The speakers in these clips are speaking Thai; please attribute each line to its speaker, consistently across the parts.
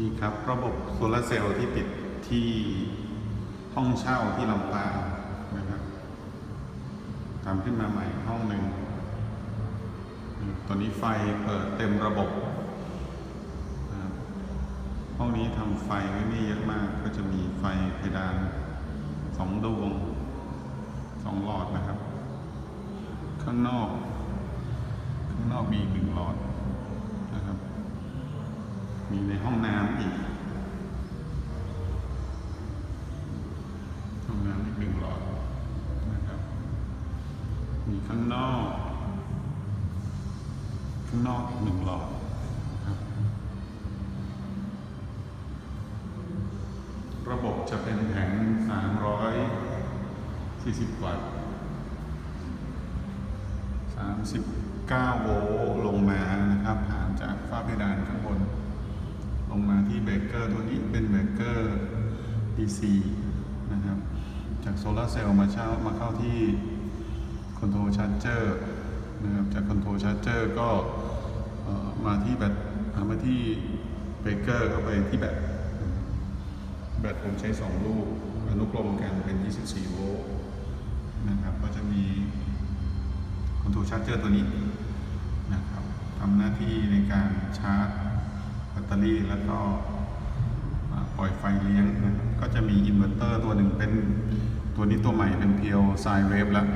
Speaker 1: นี่ครับระบบโซลาเซลล์ที่ติดที่ห้องเช่าที่ลำปางนะครับทำขึ้นมาใหม่ห้องหนึ่งตอนนี้ไฟเปิดเต็มระบบ ห้องนี้ทำไฟไว้ไม่เยอะมากก็จะมีไฟเพดานสองดวงสองหลอดนะครับ ข้างนอก ข้างนอกมีหนึ่งหลอดนะครับ มีในห้องน้ำอีก ห้องน้ำอีกหนึ่งหลอดนะครับ มี ข้างนอก ข้างนอกอีกหนึ่งหลอดครับ ระบบจะเป็นแผง 340 วัตต์39 โวลต์ลงมานะครับ ผ่านจากฝ้าเพดานข้างบน ลงมาที่เบรกเกอร์ตัวนี้เป็นเบรกเกอร์ DC นะครับ จากโซลาร์เซลล์มาเช่ามาเข้าที่ คอนโทรลชาร์จเจอร์นะครับจากคอนโทรลชาร์จเจอร์ก็มาที่แบตเอามาที่เบรกเกอร์เข้าไปที่แบตแบตผมใช้ 2 ลูกอนุกรมกันเป็น 24 โวลต์นะครับก็จะมีคอนโทรลชาร์จเจอร์ตัวนี้นะครับทำหน้าที่ในการชาร์จแบตเตอรี่แล้วก็ปล่อยไฟเลี้ยงนะครับก็จะมีอินเวอร์เตอร์ตัวหนึ่งเป็นตัวนี้ตัวใหม่เป็นเพียวไซเวฟแล้ว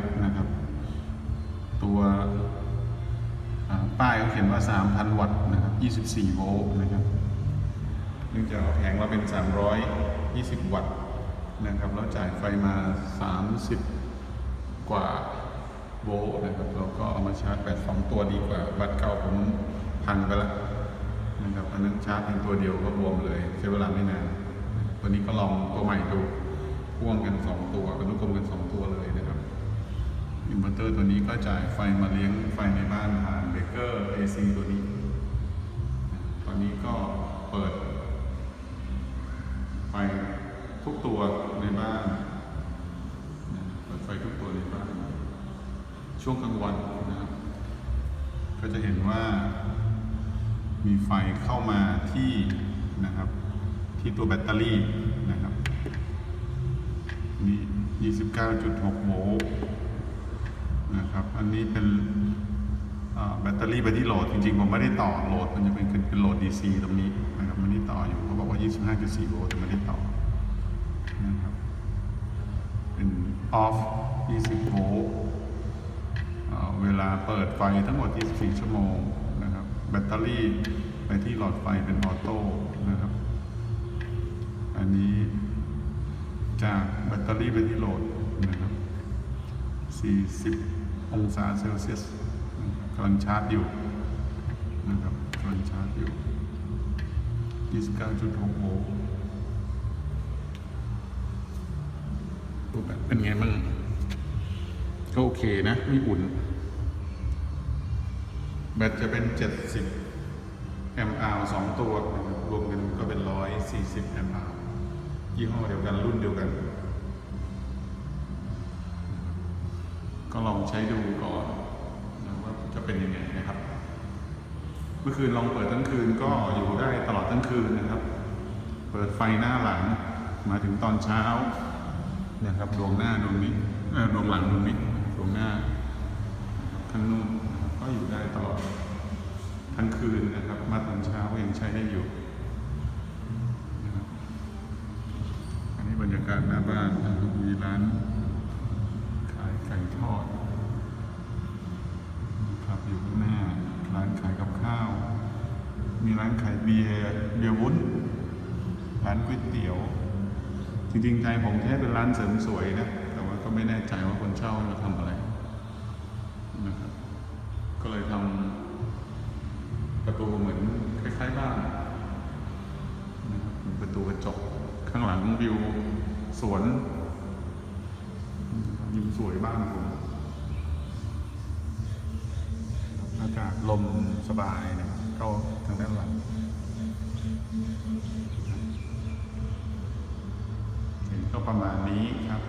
Speaker 1: ตัวป้ายเขาเขียนว่า 3,000 วัตต์นะครับ 24 โวลต์นะครับเนื่องจากแผงเราเป็น 320 วัตต์นะครับแล้วจ่ายไฟมา 30 กว่าโวลต์นะครับเราก็เอามาชาร์จแบตสองตัวดีกว่าแบตรเก่าผมพังไปแล้วนะครับอันนั้นชาร์จเป็นตัวเดียวก็บวมเลยใช้เวลาไม่นาน ตัวนี้ก็ลองตัวใหม่ดูพ่วงกัน 2 ตัวอนุกรมกัน 2 ตัวเลยนะ อินเวอร์เตอร์ตัวนี้ก็จ่ายไฟมาเลี้ยงไฟในบ้านผ่านเบรกเกอร์ AC ตัวนี้ ตอนนี้ก็เปิด ไฟทุกตัวในบ้านเปิดไฟทุกตัวในบ้าน ช่วงกลางวันนะครับ ก็จะเห็นว่ามีไฟเข้ามาที่นะครับ ที่ตัวแบตเตอรี่นะครับนี่29.6 โวลต์ นะครับ อันนี้เป็นแบตเตอรี่ไปที่โหลด จริงๆ ผมไม่ได้ต่อโหลด มันจะเป็นเป็นโหลด DC ตรงนี้นะครับไม่ได้ต่ออยู่เขาบอกว่า 25.4 โวลต์แต่ไม่ได้ต่อนะครับเป็น off 20 โวลต์เวลาเปิดไฟทั้งหมด 24 ชั่วโมงนะครับแบตเตอรี่ไปที่หลอดไฟเป็นออโต้นะครับ อันนี้จากแบตเตอรี่ไปที่โหลดนะครับ40 องศาเซลเซียสกำลังชาร์จอยู่นะครับกำลังชาร์จอยู่29.6โวลต์รูปแบบเป็นไงบ้างก็โอเคนะ ไม่อุ่น แบตจะเป็น 70 แอมป์อาวสองตัวนะครับรวมกันก็เป็น 140 แอมป์อาวยี่ห้อเดียวกันรุ่นเดียวกัน ก็ลองใช้ดูก่อนนะว่าจะเป็นยังไงนะครับ เมื่อคืนลองเปิดทั้งคืนก็อยู่ได้ตลอดทั้งคืนนะครับ เปิดไฟหน้าหลังมาถึงตอนเช้านะครับดวงหน้าดวงนี้ดวงหลังดวงนี้ดวงหน้านะครับข้างนู้นก็อยู่ได้ตลอดทั้งคืนนะครับ มาตอนเช้าก็ยังใช้ได้อยู่อันนี้บรรยากาศหน้าบ้านรับมีร้าน ขายไก่ทอดนะครับอยู่ข้างหน้า ร้านขายกับข้าว มีร้านขาย เบียร์เบียร์วุ้น ร้านก๋วยเตี๋ยว จริงๆใจผมแค่เป็นร้านเสริมสวยนะ แต่ว่าก็ไม่แน่ใจว่าคนเช่ามาทำอะไรนะครับก็เลยทำประตูเหมือนคล้ายๆบ้านนะครับประตูกระจกข้างหลังวิวสวนยิมสวยบ้านผมอากาศลมสบายนะเข้าทางด้านหลัง เห็นก็ประมาณนี้ครับ